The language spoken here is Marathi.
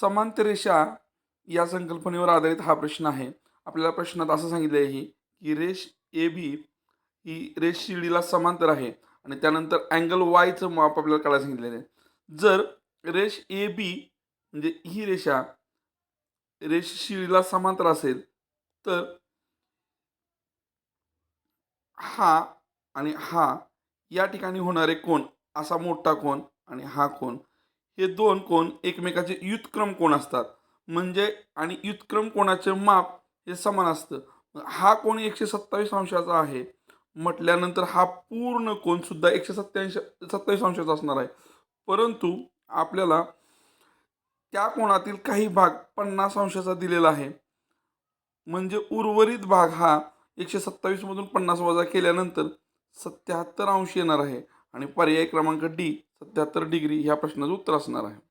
समांतर रेषा या संकल्पनेवर आधारित हा प्रश्न आहे. आपल्याला प्रश्नात असं सांगितलं आहे की रेष ए बी ही रेष डीला समांतर आहे आणि त्यानंतर अँगल वायचं माप आपल्याला काढायला सांगितलेलं आहे. जर रेष ए बी म्हणजे ही रेषा रेष डीला समांतर असेल तर हा आणि हा या ठिकाणी होणारे कोण असा मोठा कोण आणि हा कोण हे दोन कोण एकमेकाचे युतक्रम कोण असतात? म्हणजे आणि युतक्रम कोणाचे माप हे समान असतं. हा कोण एकशे सत्तावीस अंशाचा आहे? म्हटल्यानंतर हा पूर्ण कोण सुद्धा एकशे सत्याऐंशी सत्तावीस अंशाचा असणार आहे. परंतु आपल्याला त्या कोणातील काही भाग पन्नास अंशाचा दिलेला आहे. म्हणजे उर्वरित भाग हा एकशे सत्तावीसमधून पन्नास वजा केल्यानंतर सत्याहत्तर अंश येणार आहे. आणि पर्याय क्रमांक डी सत्याहत्तर डिग्री ह्या प्रश्नाचं उत्तर असणार आहे.